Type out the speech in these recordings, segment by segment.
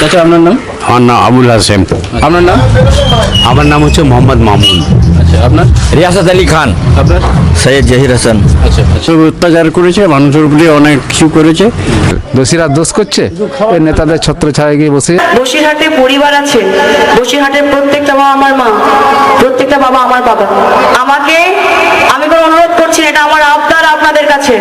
চাচা আপনার নাম আমার নাম আবুল হাসেম আপনার নাম? আমার নাম হচ্ছে মোহাম্মদ মামুন। আচ্ছা আপনার? রিয়াসাত আলী খান। আপনার? সৈয়দ জহির হাসান। আচ্ছা আচ্ছা। অত্যাচার করেছে মানুষের উপরে অনেক কিছু করেছে। দোষীরা দোষ করছে এই নেতাদের ছত্র ছায় গিয়ে বসে। বসিরহাটে পরিবার আছে বসিরহাটের প্রত্যেকটা বাবা আমার মা প্রত্যেকটা বাবা আমার বাবা আমাকে আমি কোনো অনুরোধ করছি না, এটা আমার আবদার আপনাদের কাছে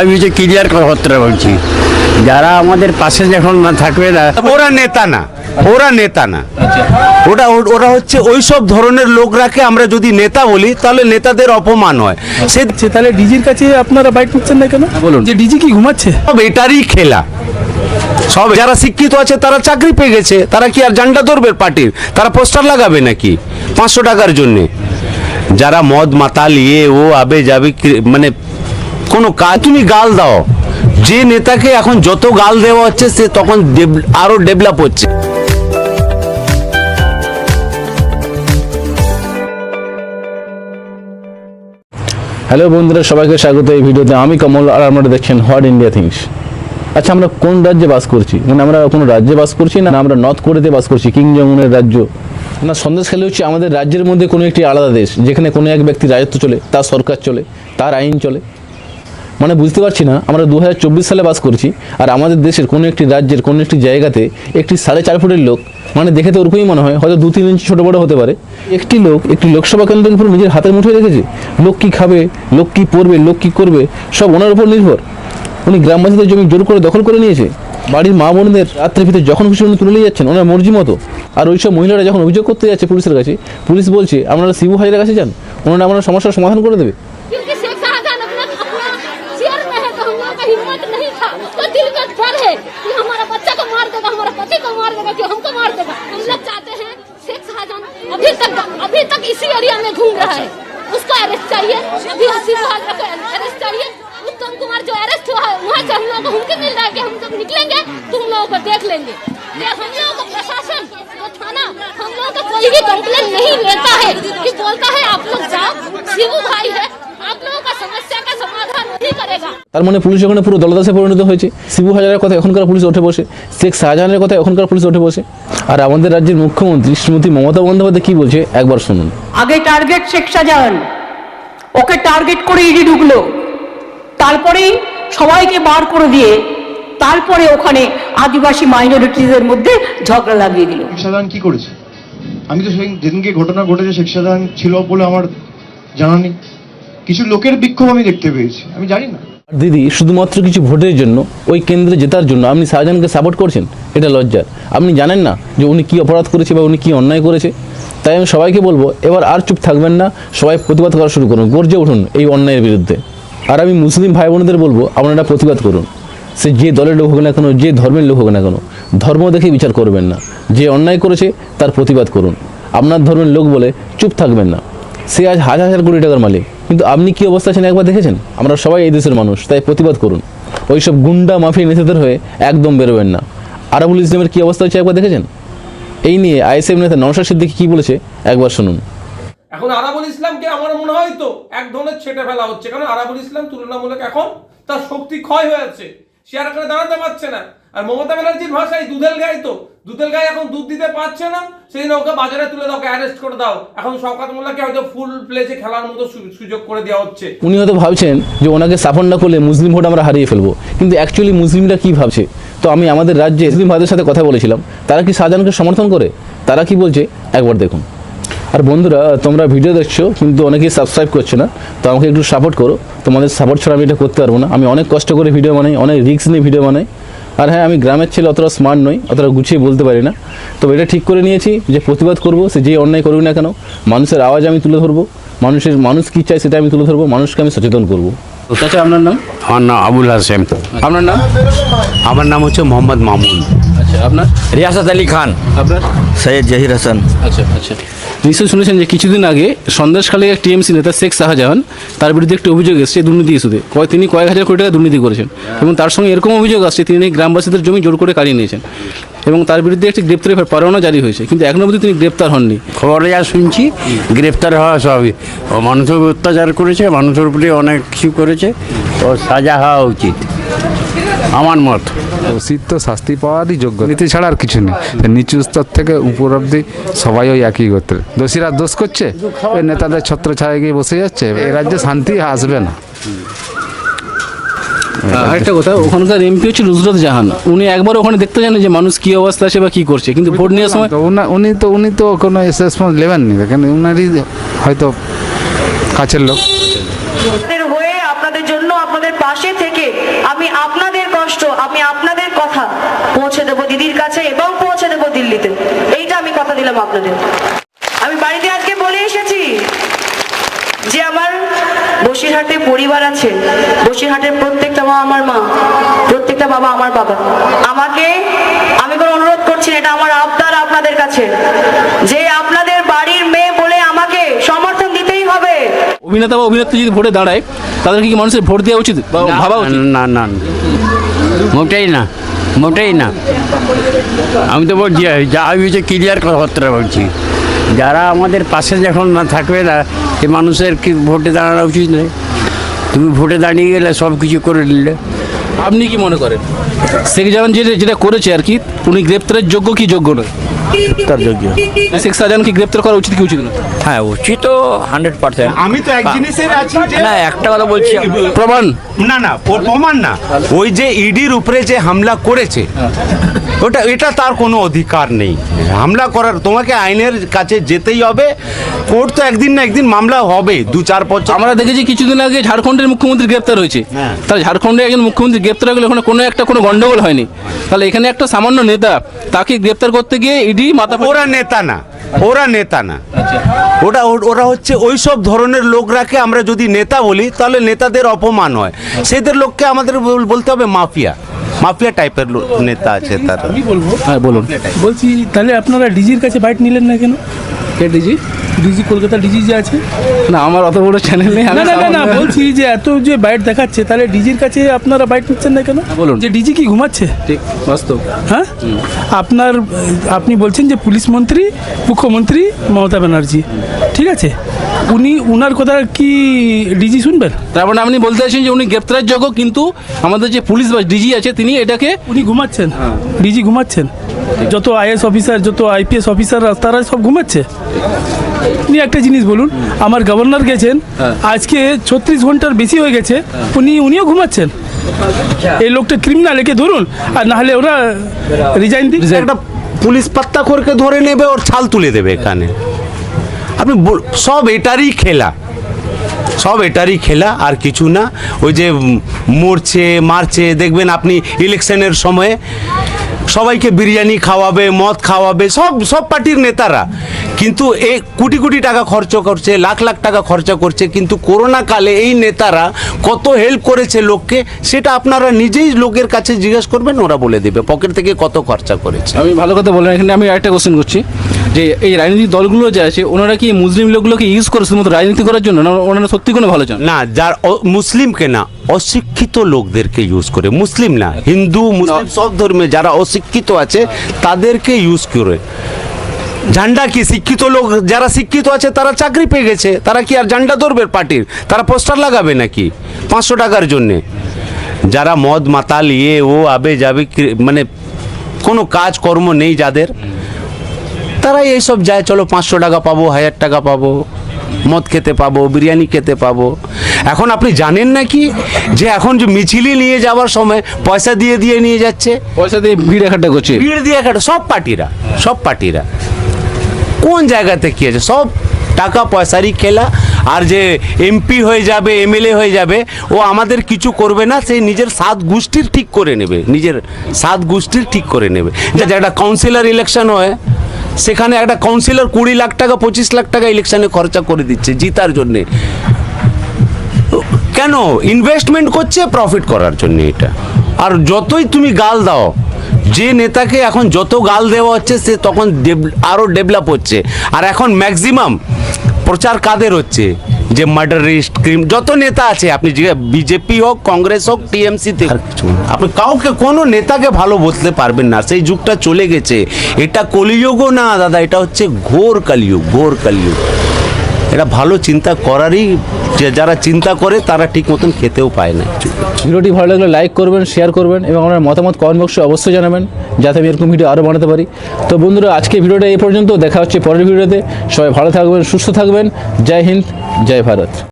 আমি যে ক্লিয়ার কথা বলছি। যারা আমাদের পাশে যখন না থাকবে না ওরা নেতা না। ওরা নেতা না। ওটা ওরা হচ্ছে ওই সব ধরনের লোকরাকে আমরা যদি নেতা বলি তাহলে নেতাদের অপমান হয়। সে তাহলে ডিজির কাছে আপনারা বাইক করছেন না কেন? বলুন। যে ডিজি কি ঘুমাচ্ছে? সব এটারই খেলা। সব যারা শিক্ষিত আছে তারা চাকরি পেয়ে গেছে। তারা কি আর জান্ডা ধরবে পার্টির? তারা পোস্টার লাগাবে নাকি? পাঁচশো টাকার জন্যে। যারা মদ মাতাল ইয়ে ও আবে যাবে মানে কোনো কাজ তুমি গাল দাও। যে নেতাকে এখন যত গাল দেওয়া হচ্ছে, সে তখন ডেভ- আরও ডেভেলপ হচ্ছে। হ্যালো বন্ধুরা, সবাইকে স্বাগত এই ভিডিওতে। আমি কমল আর আপনারা দেখছেন হোয়াট ইন্ডিয়া থিংস আচ্ছা আমরা কোন রাজ্যে বাস করছি? মানে আমরা কোনো রাজ্যে বাস করছি না? আমরা নর্থ কোরিয়াতে বাস করছি কিং জংউনের রাজ্য। না, সন্দেশ খেলে হচ্ছে আমাদের রাজ্যের মধ্যে কোনো একটি আলাদা দেশ, যেখানে কোনো এক ব্যক্তি রাজত্ব চলে, তার সরকার চলে, তার আইন চলে। মানে বুঝতে পারছি না, আমরা দু হাজার চব্বিশ সালে বাস করছি, আর আমাদের দেশের কোনো একটি রাজ্যের, কোনো একটি জায়গাতে একটি সাড়ে চার ফুটের লোক মানে দেখে তো ওরকমই মনে হয়, হয়তো দু তিন ইঞ্চি ছোটো বড়ো হতে পারে। একটি লোক, একটি লোকসভা কেন্দ্রকে পুরো নিজের হাতের মুঠোয় রেখেছে লোক কী খাবে, লোক কী পরবে লোক কী করবে, সব ওনার উপর নির্ভর। উনি গ্রামবাসীদের জমি জোর করে দখল করে নিয়েছে। বাড়ির মা বোনদের রাত্রের ভিতরে যখন খুশি উনি তুলে নিয়ে যাচ্ছেন, ওনার মর্জি মতো। আর ওইসব মহিলারা যখন অভিযোগ করতে যাচ্ছে পুলিশের কাছে, পুলিশ বলছে, আপনারা শিবু হাজারের কাছে যান, ওনারা আপনার সমস্যার সমাধান করে দেবে। नहीं तो दिल का डर है कि हमारा बच्चा को मार देगा, हमारा पति को मार देगा कि हमको मार देगा। हम लोग चाहते हैं शेख शाहजहां अभी तक अभी तक इसी एरिया में घूम रहा है। उसको अरेस्ट चाहिए, अभी को अरेस्ट चाहिए। उत्तम कुमार जो अरेस्ट हुआ है, वहाँ से हम लोग को हुक्म मिल रहा है कि हम जब निकलेंगे तो हम लोगों को देख लेंगे। हम लोगों का प्रशासन थाना, हम लोगों का कोई भी कंप्लेन नहीं लेता है कि बोलता है, आप लोग जाओ, शिवू भाई তার মানে পুলিশ ওখানে পুরো দলদাসে পরিণত হয়েছে। শিবু হাজারের কথা এখনকার পুলিশ উঠে বসে। শেখ শাহজাহানের কথা এখনকার পুলিশ উঠে বসে। আর আমাদের রাজ্যের মুখ্যমন্ত্রী শ্রীমতী মমতা বন্দ্যোপাধ্যায় কি বলছে একবার শুনুন। আগে টার্গেট শেখ শাহজাহান। ওকে টার্গেট করে ইডি ঢুকলো। তারপরেই সবাইকে বার করে দিয়ে তারপরে ওখানে আদিবাসী মাইনরিটিদের মধ্যে ঝগড়া লাগিয়ে দিল। শেখ শাহজাহান কি করেছে? আমি তো সেই যেদিনকে ঘটনা ঘটেছে শেখ শাহজাহান ছিল বলে আমার জানা নেই। কিছু লোকের বিক্ষোভ আমি দেখতে পেয়েছি। আমি জানি না। দিদি, শুধুমাত্র কিছু ভোটের জন্য, ওই কেন্দ্রে জেতার জন্য আপনি শাহজাহানকে সাপোর্ট করছেন? এটা লজ্জার। আপনি জানেন না যে উনি কি অপরাধ করেছে বা উনি কি অন্যায় করেছে। তাই আমি সবাইকে বলব, এবার আর চুপ থাকবেন না, সবাই প্রতিবাদ করা শুরু করুন, গর্জে উঠুন এই অন্যায়ের বিরুদ্ধে। আর আমি মুসলিম ভাই বোনদের বলব, আপনারা প্রতিবাদ করুন। সে যে দলের লোক হোক না কেন, যে ধর্মের লোক হোক না কেন, ধর্ম দেখে বিচার করবেন না। যে অন্যায় করেছে, তার প্রতিবাদ করুন। আপনার ধর্মের লোক বলে চুপ থাকবেন না। সে আজ হাজার হাজার কোটি টাকার মালিক। কিন্তু আপনি কি অবস্থা আছেন একবার দেখেছেন? আমরা সবাই এই দেশের মানুষ, তাই প্রতিবাদ করুন। ওইসব গুন্ডা মাফিয়া নেতাদের হয়ে একদম বেরোবেন না। আরাবুল ইসলামের কি অবস্থা হচ্ছে একবার দেখেছেন? এই নিয়ে আইএসএফ নেতা নওশাদ সিদ্দিকি কি বলেছে, একবার শুনুন। এখন আরাবুল ইসলামকে আমার মনে হয় তো এক ধরনের ছেটে ফেলা হচ্ছে। কারণ আরাবুল ইসলাম তুলনামূলক এখন তার শক্তি ক্ষয় হয়ে যাচ্ছে সে আর এখানে দাঁড়াতে পারছে না। আর মমতা ব্যানার্জির ভাষায় দুধেল গাই তো। দুধেল গাই এখন দুধ দিতে পারছে না, সেই ওকে বাজারে তুলে দাও অ্যারেস্ট করে দাও। এখন শওকাত মোল্লাকে হয়তো ফুল প্লেজে খেলার মতো সুযোগ করে দেওয়া হচ্ছে। উনি হয়তো ভাবছেন যে ওনাকে সাপোর্ট না করলে মুসলিম ভোট আমরা হারিয়ে ফেলব। কিন্তু অ্যাকচুয়ালি মুসলিমরা কি ভাবছে? তো আমি আমাদের রাজ্যে মুসলিম ভাইদের সাথে কথা বলেছিলাম। তারা কি শাহজাহানকে সমর্থন করে? তারা কি বলছে? একবার দেখুন। আর বন্ধুরা, তোমরা ভিডিও দেখছ, কিন্তু অনেকেই সাবস্ক্রাইব করছে না। তো আমাকে একটু সাপোর্ট করো। তোমাদের সাপোর্ট ছাড়া আমি এটা করতে পারব না। আমি অনেক কষ্ট করে ভিডিও বানাই, অনেক রিস্ক নিয়ে ভিডিও বানাই। আর হ্যাঁ আমি গ্রামের ছেলে অতটা স্মার্ট নই অতটা গুছিয়ে বলতে পারি না। তবে এটা ঠিক করে নিয়েছি যে প্রতিবাদ করব সে যে অন্যায় করুক না কেন মানুষের আওয়াজ আমি তুলে ধরবো মানুষের মানুষ কী চায় সেটা আমি তুলে ধরবো মানুষকে আমি সচেতন করব। চাচা আপনার নাম? আমার নাম আবুল হাসেম আপনার নাম? আমার নাম হচ্ছে মোহাম্মদ মামুন। আচ্ছা আপনার? রিয়াসাত আলী খান। আপনার? সৈয়দ জহির হাসান। আচ্ছা আচ্ছা। নিশ্চয়ই শুনেছেন যে কিছুদিন আগে সন্দেশখালী এক টিএমসি নেতা শেখ শাহজাহান তার বিরুদ্ধে একটি অভিযোগ এসেছে দুর্নীতি ইস্যুতে। কয় তিনি কয়েক হাজার কোটি টাকা দুর্নীতি করেছেন এবং তার সঙ্গে এরকম অভিযোগ আসছে তিনি গ্রামবাসীদের জমি জোর করে কাড়িয়ে নিয়েছেন এবং তার বিরুদ্ধে একটি গ্রেপ্তারি পরোয়ানা জারি হয়েছে। কিন্তু এখনও অবধি তিনি গ্রেপ্তার হননি। খবরে যা শুনছি গ্রেপ্তার হওয়া সবই ও মানুষের অত্যাচার করেছে মানুষের উপরে অনেক কিছু করেছে ও সাজা হওয়া উচিত। আমার মত। দোষীর তো শাস্তি পাওয়ারই যোগ্য নীতি ছাড়া আর কিছু নেই। নিচু স্তর থেকে উপর অব্দি সবাই ওই একই গোত্রের। দোষীরা দোষ করছে ওই নেতাদের ছত্র ছায় গিয়ে বসে যাচ্ছে এ রাজ্যে শান্তি আসবে না। আরেকটা কথা ওখানকার এমপি হচ্ছে নুসরত জাহান। উনি একবার ওখানে দেখতে জানেন যে মানুষ কি অবস্থা আছে বা কি করছে কিন্তু ভোট নেওয়ার সময় উনি তো উনি তো কোনো রেসপন্স নেবেননি দেখেন উনারই হয়তো কাছের লোক। আপনাদের হয়ে আপনাদের জন্য আপনাদের পাশে থেকে আমি আপনাদের কষ্ট আমি আপনাদের পৌঁছে দেবো দিদির কাছে এবং পৌঁছে দেবো দিল্লিতে। এইটা আমি কথা দিলাম আপনাদের। আমি বাড়িতে আজকে বলে এসেছি যে আমার বসিরহাটে পরিবার আছে। বসিরহাটের প্রত্যেকটা মা আমার মা প্রত্যেকটা বাবা আমার বাবা। আমাকে আমি কোনো অনুরোধ করছি এটা আমার আবদার আপনাদের কাছে। যে আপনাদের বাড়ির মেয়ে বলে আমাকে সমর্থন দিতেই হবে। অভিনেতা বা অভিনেত্রী যদি ভোটে দাঁড়ায় তাদেরকে কি মানুষের ভোট দেওয়া উচিত ভাবা উচিত? না না না। মোটেই না। মোটেই না। আমি তো বলছি, যা হয়েছে ক্লিয়ার কথাবার্তা বলছি। যারা আমাদের পাশে যখন না থাকবে না সে মানুষের কি ভোটে দাঁড়ানো উচিত নয়। তুমি ভোটে দাঁড়িয়ে গেলে সব কিছু করে নিলে আপনি কি মনে করেন? শেখ জাহান যেটা যেটা করেছে আর কি উনি গ্রেপ্তারের যোগ্য কি যোগ্য নয়? তার যোগ্য। শেখ শাহজাহানকে গ্রেপ্তার করা উচিত কি উচিত নয়? হ্যাঁ উচিত তো হান্ড্রেড পার্সেন্ট আমি তো এক জিনিসের আছি যে না একটা কথা বলছি। প্রমাণ। না না প্রমাণ না। ওই যে ইডির উপরে যে হামলা করেছে ওটা এটা তার কোনো অধিকার নেই। হামলা করার তোমাকে আইনের কাছে যেতেই হবে। কোর্ট তো একদিন না একদিন মামলা হবে দু চার বছর আমরা দেখেছি কিছুদিন আগে ঝাড়খণ্ডের মুখ্যমন্ত্রী গ্রেপ্তার হয়েছে। হ্যাঁ। তাহলে ঝাড়খণ্ডে একজন মুখ্যমন্ত্রী গ্রেপ্তার হয়ে গেলে ওখানে কোনো একটা কোনো গন্ডগোল হয়নি। তাহলে এখানে একটা সামান্য নেতা তাকে গ্রেপ্তার করতে গিয়ে ইডি মাথা ওরা নেতা না ওরা নেতা না। ওটা ও- ওরা হচ্ছে ওই সব ধরনের লোকরাকে আমরা যদি নেতা বলি তাহলে নেতাদের অপমান হয়। সেদের লোককে আমাদের বলতে হবে মাফিয়া। মাফিয়া টাইপের নেতা আছে তারা। আমি বলব হ্যাঁ বলুন। বলছি তাহলে আপনারা ডিজির কাছে বাইট নিলেন না কেন? কে ডিজি ডিজি কলকাতা ডিজি যে আছে। না আমার অত বড় চ্যানেল নেই না না না বলছি যে এত যে বাইট দেখাচ্ছে তাহলে ডিজির কাছে আপনারা বাইট নিচ্ছেন না কেন? বলুন। যে ডিজি কি ঘুমাচ্ছে? ঠিক বাস্তব। হ্যাঁ? আপনার আপনি বলছেন যে পুলিশ মন্ত্রী মুখ্যমন্ত্রী মমতা ব্যানার্জি। ঠিক আছে? উনি উনার কথা কি ডিজি শুনবেন? তারপরে আপনি বলতে চাইছেন যে উনি গ্রেপ্তারের যোগ্য কিন্তু আমাদের যে পুলিশ বা ডিজি আছে তিনি এটাকে উনি ঘুমাচ্ছেন। ডিজি ঘুমাচ্ছেন। যত আইএস অফিসার যত আইপিএস অফিসার তারা সব ঘুমাচ্ছে। উনি একটা জিনিস বলুন আমার গভর্নর গেছেন আজকে ছত্রিশ ঘণ্টার বেশি হয়ে গেছে উনি উনিও ঘুমাচ্ছেন। এই লোকটা ক্রিমিনাল একে ধরুন আর না হলে ওরা রিজাইন দিন একটা পুলিশ পাত্তা করকে ধরে নেবে ওর ছাল তুলে দেবে এখানে। আপনি সব এটারই খেলা। সব এটারই খেলা আর কিছু না। ওই যে মরছে মারছে দেখবেন আপনি ইলেকশনের সময়ে সবাইকে বিরিয়ানি খাওয়াবে, মদ খাওয়াবে, সব সব পার্টির নেতারা। কিন্তু এ কোটি কোটি টাকা খরচ করছে, লাখ লাখ টাকা খরচা করছে, কিন্তু করোনা কালে এই নেতারা কত হেল্প করেছে লোককে, সেটা আপনারা নিজেই লোকের কাছে জিজ্ঞেস করবেন, ওরা বলে দেবে, পকেট থেকে কত খরচা করেছে। আমি ভালো কথা বলেন এখানে আমি আরেকটা কোশ্চেন করছি। যে এই রাজনৈতিক দলগুলো যে আছে ওনারা কি মুসলিম লোকগুলোকে ইউজ করে শুধুমাত্র রাজনীতি করার জন্য? না ওনারা সত্যি কোনো ভালো চান? না যার মুসলিমকে না অশিক্ষিত লোকদেরকে ইউজ করে। মুসলিম না হিন্দু মুসলিম সব ধর্মে যারা অশিক্ষিত আছে তাদেরকে ইউজ করে। ঝান্ডা কি? শিক্ষিত লোক যারা শিক্ষিত আছে তারা চাকরি পেয়ে গেছে। তারা কি আর ঝান্ডা ধরবে পার্টির? তারা পোস্টার লাগাবে নাকি? পাঁচশো টাকার জন্যে। যারা মদ মাতাল ইয়ে ও আবে যাবে মানে কোনো কাজ কর্ম নেই যাদের তারাই এইসব যায় চলো পাঁচশো টাকা পাবো হাজার টাকা পাবো মদ খেতে পাবো বিরিয়ানি খেতে পাবো। এখন আপনি জানেন নাকি যে এখন যে মিছিলি নিয়ে যাওয়ার সময় পয়সা দিয়ে দিয়ে নিয়ে যাচ্ছে? পয়সা দিয়ে ভিড় একটা করছে। ভিড় দিয়ে কাটা সব পার্টিরা সব পার্টিরা। কোন জায়গাতে কি আছে? সব টাকা পয়সারই খেলা আর যে এমপি হয়ে যাবে এমএলএ হয়ে যাবে ও আমাদের কিছু করবে না সে নিজের সাত গোষ্ঠীর ঠিক করে নেবে নিজের সাত গোষ্ঠীর ঠিক করে নেবে। যে একটা কাউন্সিলর ইলেকশন হয় সেখানে একটা কাউন্সিলর কুড়ি লাখ টাকা, পঁচিশ লাখ টাকা ইলেকশনে খরচা করে দিচ্ছে জিতার জন্যে। কেন? ইনভেস্টমেন্ট করছে প্রফিট করার জন্য এটা। আর যতই তুমি গাল দাও, যে নেতাকে এখন যত গাল দেওয়া হচ্ছে, সে তখন আরও ডেভেলপ হচ্ছে। আর এখন ম্যাক্সিমাম প্রচার কাদের হচ্ছে? যে মার্ডারিস্ট ক্রিম যত নেতা আছে আপনি যে বিজেপি হোক কংগ্রেস হোক টিএমসি আপনি কাউকে কোনো নেতাকে ভালো বলতে পারবেন না। সেই যুগটা চলে গেছে। এটা কলিযুগও না দাদা এটা হচ্ছে ঘোর কালিযুগ ঘোর কালিযুগ। এটা ভালো চিন্তা করারই যে যারা চিন্তা করে তারা ঠিক মতন খেতেও পায় না ভিডিওটি ভালো লাগলে লাইক করবেন শেয়ার করবেন এবং আপনার মতামত কমেন্ট বক্সে অবশ্যই জানাবেন যাতে আমি এরকম ভিডিও আরও বানাতে পারি। তো বন্ধুরা, আজকে ভিডিওটা এই পর্যন্ত। দেখা হচ্ছে পরের ভিডিওতে। সবাই ভালো থাকবেন, সুস্থ থাকবেন। জয় হিন্দ, জয় ভারত।